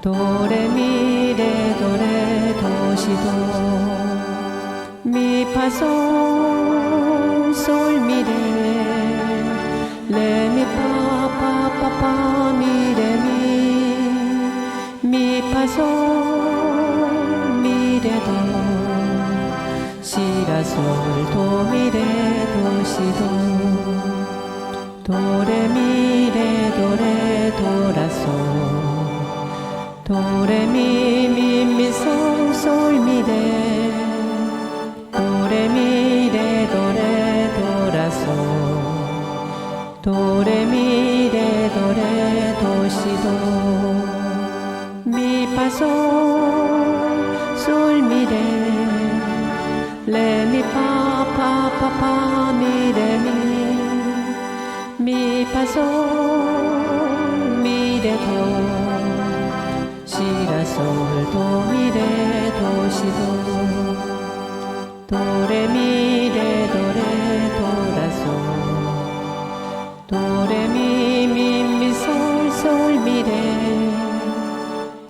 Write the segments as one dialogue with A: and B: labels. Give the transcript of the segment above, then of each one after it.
A: 도레미레 도레 도시도 미파솔 솔미레 레미파파파파 미레미 미파솔 미레도 시라솔 도미레 도시도 도레미레 도레 도라솔 mi, fa, fa, fa, fa, mi, re, mi, mi, fa, sol,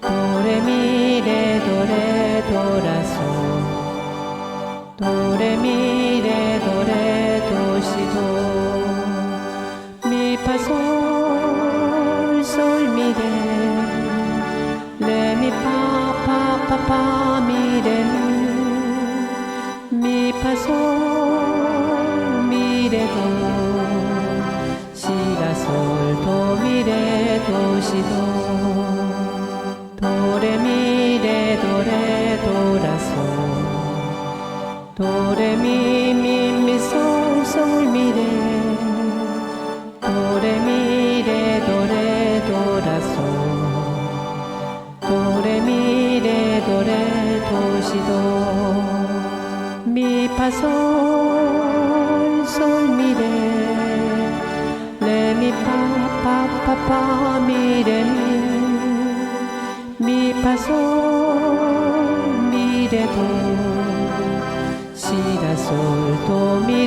A: do, re, mi, re, do, re, do, la, sol, do, re, mi, re, do, re, do, si, do, mi, fa, sol, fa, fa, mi, re, mi, fa, sol, mi, re, do, si, la, sol, do, mi, re, do, si, do, do, re, mi, re, do, re, do, la, sol, do, re, mi, mi, mi, sol, sol, mi, re, do, re, mi, re, do, re, do, la, sol, Pusido mi pasón sol mire le mi pa pa pa pa mire mi pasón mire tú si da sol to mi